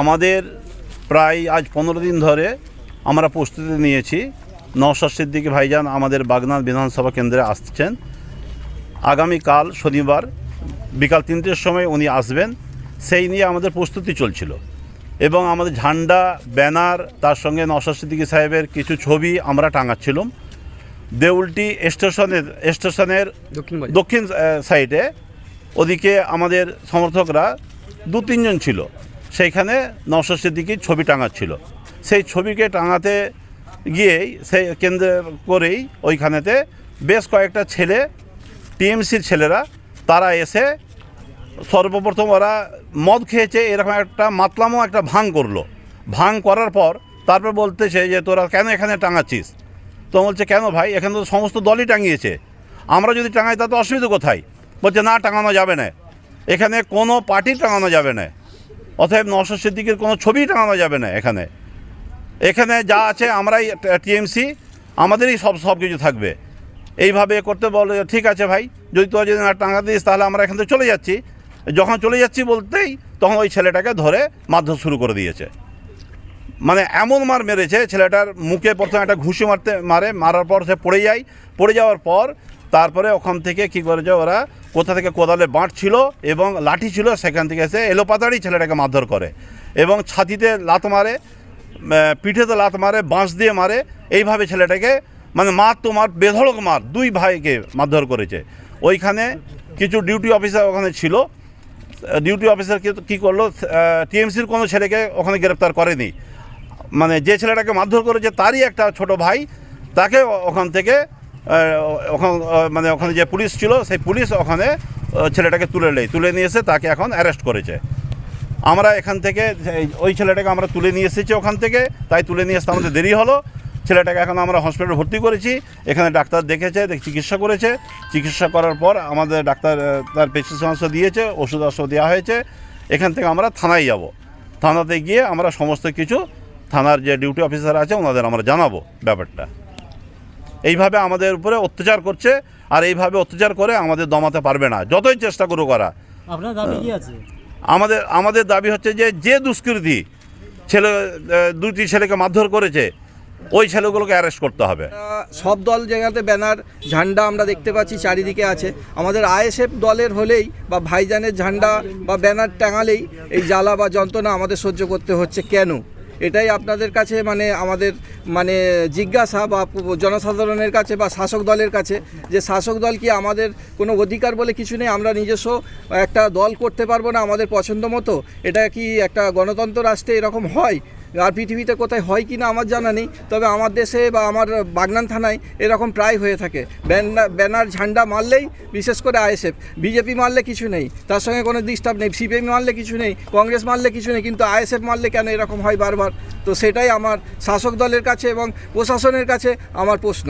আমাদের প্রায় আজ পনেরো দিন ধরে আমরা প্রস্তুতি নিয়েছি। নওশাদ সিদ্দিকী ভাইজান আমাদের বাগনাথ বিধানসভা কেন্দ্রে আসছেন। আগামীকাল শনিবার বিকাল তিনটের সময় উনি আসবেন। সেই নিয়ে আমাদের প্রস্তুতি চলছিল। এবং আমাদের ঝান্ডা ব্যানার তার সঙ্গে নওশাদ সিদ্দিকী সাহেবের কিছু ছবি আমরা টাঙাচ্ছিলাম। দেউলটি স্টেশনের স্টেশনের দক্ষিণ সাইডে। ওদিকে আমাদের সমর্থকরা দু তিনজন ছিল। সেইখানে নওশাদ সিদ্দিকির ছবি টাঙাচ্ছিল। সেই ছবিকে টাঙাতে গিয়েই সেই কেন্দ্র করেই ওইখানেতে বেশ কয়েকটা ছেলে টিএমসির ছেলেরা, তারা এসে সর্বপ্রথম ওরা মদ খেয়েছে, এরকম একটা মাতলামও একটা ভাং করল। ভাং করার পর তারপর বলতেছে যে, তোরা কেন এখানে টাঙাচ্ছিস? তো বলছে, কেন ভাই? এখানে তো সমস্ত দলই টাঙিয়েছে। আমরা যদি টাঙাই তাতে অসুবিধা কোথায়? বলছে, না, টাঙানো যাবে না। এখানে কোনো পার্টি টাঙানো যাবে না। অতএব নশো সিদ্দিকের কোনো ছবি টাঙানো যাবে না এখানে। এখানে যা আছে, আমরাই টিএমসি, আমাদেরই সব সব কিছু থাকবে। এইভাবে করতে বলে, ঠিক আছে ভাই, যদি তোরা যদি না টাঙা দিস, তাহলে আমরা এখান থেকে চলে যাচ্ছি। যখন চলে যাচ্ছি বলতেই তখন ওই ছেলেটাকে ধরে মারধর শুরু করে দিয়েছে। মানে এমন মার মেরেছে, ছেলেটার মুখে প্রথমে একটা ঘুষি মারতে, মারে, মারার পর সে পড়ে যায়। পড়ে যাওয়ার পর তারপরে ওখান থেকে কী করেছে ওরা, কোথা থেকে কোদালে বাঁট ছিল এবং লাঠি ছিল, সেখান থেকে এসে এলোপাতাড়ি ছেলেটাকে মারধর করে এবং ছাতিতে লাত মারে পিঠেতে লাত মারে, বাঁশ দিয়ে মারে। এইভাবে ছেলেটাকে মানে মার তো মার, বেধড়ক মার, দুই ভাইকে মারধর করেছে। ওইখানে কিছু ডিউটি অফিসার ওখানে ছিল। ডিউটি অফিসার কি- কি করল টিএমসির কোনো ছেলেকে ওখানে গ্রেপ্তার করেনি। মানে যে ছেলেটাকে মারধর করেছে, তারই একটা ছোট ভাই, তাকে ওখান থেকে ওখান মানে ওখানে যে পুলিশ ছিল, সেই পুলিশ ওখানে ছেলেটাকে তুলে নেয়। তুলে নিয়ে এসে তাকে এখন অ্যারেস্ট করেছে। আমরা এখান থেকে ওই ছেলেটাকে আমরা তুলে নিয়ে এসেছি ওখান থেকে, তাই তুলে নিয়ে আসতে আমাদের দেরি হলো। ছেলেটাকে এখন আমরা হসপিটালে ভর্তি করেছি। এখানে ডাক্তার দেখেছে দেখ- চিকিৎসা করেছে। চিকিৎসা করার পর আমাদের ডাক্তার তার প্রেসক্রিপশন দিয়েছে ওষুধ ওষুধ দেওয়া হয়েছে। এখান থেকে আমরা থানায় যাব। থানাতে গিয়ে আমরা সমস্ত কিছু থানার যে ডিউটি অফিসার আছে ওনাদের আমরা জানাব ব্যাপারটা। এইভাবে আমাদের উপরে অত্যাচার করছে আর এইভাবে অত্যাচার করে আমাদের দমাতে পারবে না। যতই চেষ্টা করুক করা আপনার দাবি কি আছে? আমাদের আমাদের দাবি হচ্ছে যে যে দুষ্কৃতী ছেলে দুটি ছেলেকে মারধর করেছে ওই ছেলেগুলোকে অ্যারেস্ট করতে হবে। সব দল জায়গাতে ব্যানার, ঝান্ডা আমরা দেখতে পাচ্ছি, চারিদিকে আছে। আমাদের আইএসএফ দলের হলেই বা ভাইজানের ঝান্ডা বা ব্যানার টাঙালেই এই জ্বালা বা যন্ত্রণা আমাদের সহ্য করতে হচ্ছে কেন? এটাই আপনাদের কাছে মানে আমাদের মানে জিজ্ঞাসা বা জনসাধারণের কাছে বা শাসক দলের কাছে যে শাসক দল কি আমাদের কোনো অধিকার বলে কিছু নেই? আমরা নিজস্ব একটা দল করতে পারব না আমাদের পছন্দ মতো? এটা কি একটা গণতন্ত্র রাষ্ট্রে এরকম হয়? আর পৃথিবীতে কোথায় হয় কি না আমার জানা নেই, তবে আমার দেশে বা আমার বাগনান থানায় এরকম প্রায় হয়ে থাকে। ব্যানার ব্যানার ঝান্ডা মারলেই, বিশেষ করে আইএসএফ, বিজেপি মারলে কিছু নেই, তার সঙ্গে কোনো ডিস্টার্ব নেই, সিপিএম মারলে কিছু নেই, কংগ্রেস মারলে কিছু নেই, কিন্তু আইএসএফ মারলে কেন এরকম হয় বারবার? তো সেটাই আমার শাসক দলের কাছে এবং প্রশাসনের কাছে আমার প্রশ্ন।